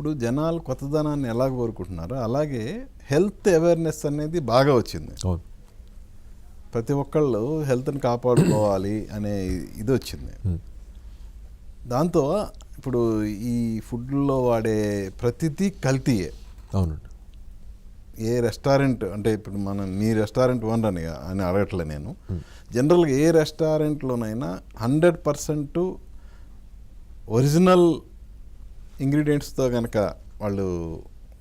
ఇప్పుడు జనాలు కొత్తదనాన్ని ఎలా కోరుకుంటున్నారో అలాగే హెల్త్ అవేర్నెస్ అనేది బాగా వచ్చింది. ప్రతి ఒక్కళ్ళు హెల్త్ని కాపాడుకోవాలి అనే ఇది వచ్చింది. దాంతో ఇప్పుడు ఈ ఫుడ్లో వాడే ప్రతిదీ కల్తీయే. అవునండి. ఏ రెస్టారెంట్ అంటే ఇప్పుడు మనం మీ రెస్టారెంట్ ఓనర్ అని అని అడగట్లే నేను. జనరల్గా ఏ రెస్టారెంట్లోనైనా హండ్రెడ్ పర్సెంట్ ఒరిజినల్ ఇంగ్రీడియంట్స్తో కనుక వాళ్ళు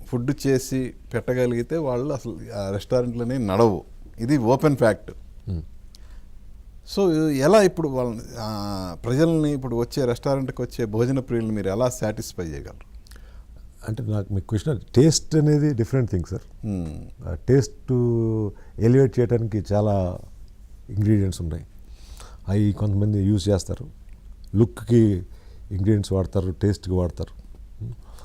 ఫుడ్ చేసి పెట్టగలిగితే వాళ్ళు అసలు ఆ రెస్టారెంట్లోనే నడవు. ఇది ఓపెన్ ఫ్యాక్ట్. సో ఎలా ఇప్పుడు వాళ్ళని ప్రజల్ని ఇప్పుడు వచ్చే రెస్టారెంట్కి వచ్చే భోజన ప్రియుల్ని మీరు ఎలా సాటిస్ఫై చేయగలరు? అంటే నాకు మీ క్వశ్చన్ టేస్ట్ అనేది different thing sir. Taste elevate చేయడానికి చాలా ఇంగ్రీడియంట్స్ ఉన్నాయి. అవి కొంతమంది యూజ్ చేస్తారు. లుక్కి ఇంగ్రీడియంట్స్ వాడతారు టేస్ట్కి వాడతారు.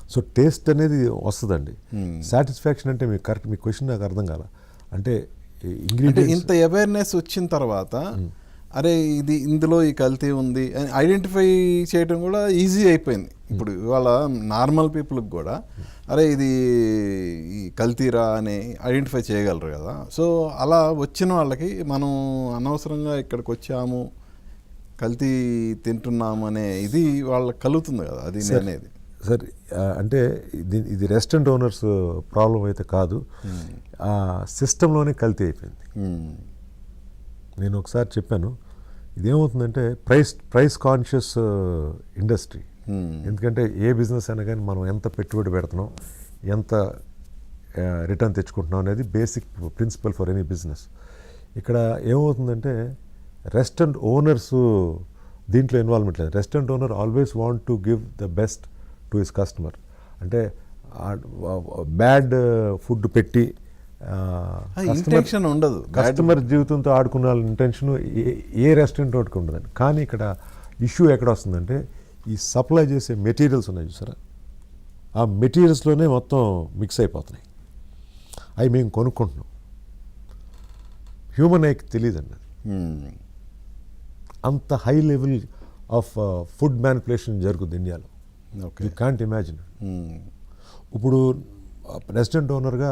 సో టేస్ట్ అనేది వస్తుందండి. Hmm. సాటిస్ఫాక్షన్ అంటే మీకు కరెక్ట్ మీ క్వశ్చన్ నాకు అర్థం కాల. అంటే ఇంగ్రీడియంట్స్ ఇంత అవేర్నెస్ వచ్చిన తర్వాత అరే ఇది ఇందులో ఈ కల్తీ ఉంది అని ఐడెంటిఫై చేయడం కూడా ఈజీ అయిపోయింది. ఇప్పుడు ఇవాళ నార్మల్ పీపుల్కి కూడా అరే ఇది ఈ కల్తీరా అని ఐడెంటిఫై చేయగలరు కదా. సో అలా వచ్చిన వాళ్ళకి మనం అనవసరంగా ఇక్కడికి వచ్చాము కల్తీ తింటున్నాము అనే ఇది వాళ్ళకి కలుగుతుంది కదా అది. అనేది. సార్ అంటే ఇది ఇది రెస్టారెంట్ ఓనర్స్ ప్రాబ్లం అయితే కాదు. ఆ సిస్టంలోనే కల్తీ అయిపోయింది. మ్మ్. నేను ఒకసారి చెప్పాను ఇదేమవుతుందంటే ప్రైస్ ప్రైస్ కాన్షియస్ ఇండస్ట్రీ. మ్మ్. ఎందుకంటే ఏ బిజినెస్ అయినా కానీ మనం ఎంత పెట్టుబడి పెడుతున్నాం ఎంత రిటర్న్ తెచ్చుకుంటున్నాం అనేది basic principle for any business. ఇక్కడ ఏమవుతుందంటే రెస్టారెంట్ ఓనర్స్ దీంట్లో ఇన్వాల్వ్మెంట్ లేదు. Restaurant owner always want to give the best to his customer అంటే బ్యాడ్ ఫుడ్ పెట్టి intention ఉండదు. కస్టమర్ జీవితంతో ఆడుకున్న ఇంటెన్షన్ ఏ రెస్టారెంట్ వాటికి ఉండదండి కానీ ఇక్కడ ఇష్యూ ఎక్కడ వస్తుందంటే ఈ సప్లై చేసే మెటీరియల్స్ ఉన్నాయి చూసారా? ఆ మెటీరియల్స్లోనే మొత్తం మిక్స్ అయిపోతున్నాయి. అవి మేము కొనుక్కుంటున్నాం. హ్యూమన్ ఐకి తెలియదండి అది. అంత high level of food manipulation జరుగుతుంది ఇండియాలో. You can't imagine. ఇప్పుడు రెస్టారెంట్ ఓనర్గా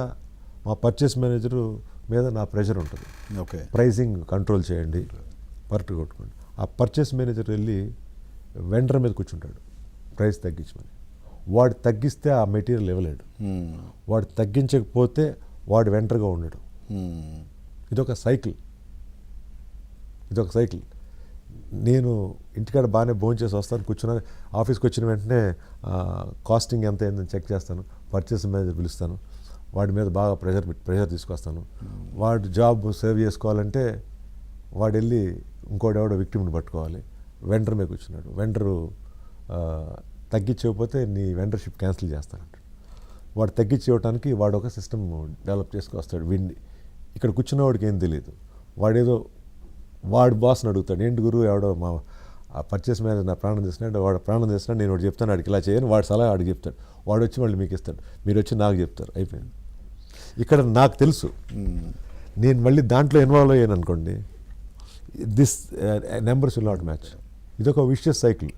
మా పర్చేస్ మేనేజరు మీద నా ప్రెషర్ ఉంటుంది. ఓకే ప్రైసింగ్ కంట్రోల్ చేయండి పర్ట్ కొట్టుకోండి. ఆ పర్చేస్ మేనేజర్ వెళ్ళి వెండర్ మీద కూర్చుంటాడు ప్రైస్ తగ్గించమని. వాడు తగ్గిస్తే ఆ మెటీరియల్ ఇవ్వలేడు మ్మ్. వాడు తగ్గించకపోతే వాడు వెంటర్గా ఉండడు. మ్మ్. ఇదొక సైకిల్ ఇదొక సైకిల్ నేను ఇంటికాడ బాగానే భోజనం చేసి వస్తాను కూర్చున్నాను. ఆఫీస్కి వచ్చిన వెంటనే కాస్టింగ్ ఎంత అయిందని చెక్ చేస్తాను. పర్చేస్ మేనేజర్ పిలుస్తాను. వాడి మీద బాగా ప్రెషర్ ప్రెషర్ తీసుకొస్తాను. వాడు జాబ్ సేవ్ చేసుకోవాలంటే వాడు వెళ్ళి ఇంకోటి విక్టిమ్ని పట్టుకోవాలి. వెండర్ మీద కూర్చున్నాడు. వెండరు తగ్గించకపోతే నీ వెండర్షిప్ క్యాన్సిల్ చేస్తానంటాడు. వాడు తగ్గించి ఇవ్వడానికి వాడు ఒక సిస్టమ్ డెవలప్ చేసుకొస్తాడు. విండి. ఇక్కడ కూర్చున్న వాడికి ఏం తెలియదు వాడేదో వాడు బాస్ని అడుగుతాడు ఏంటి గురువు ఎవడో మా ఆ పర్చేస్ మీద నా ప్రాణం చేసినాడు వాడు ప్రాణం చేసినాడు నేను వాడు చెప్తాను వాడికి ఇలా చేయని వాడు సలహా వాడికి చెప్తాడు. వాడు వచ్చి మళ్ళీ మీకు ఇస్తాడు. మీరు వచ్చి నాకు చెప్తారు. అయిపోయింది. ఇక్కడ నాకు తెలుసు. నేను మళ్ళీ దాంట్లో ఇన్వాల్వ్ అయ్యాను అనుకోండి this numbers will not match ఇదొక విషియస్ సైకిల్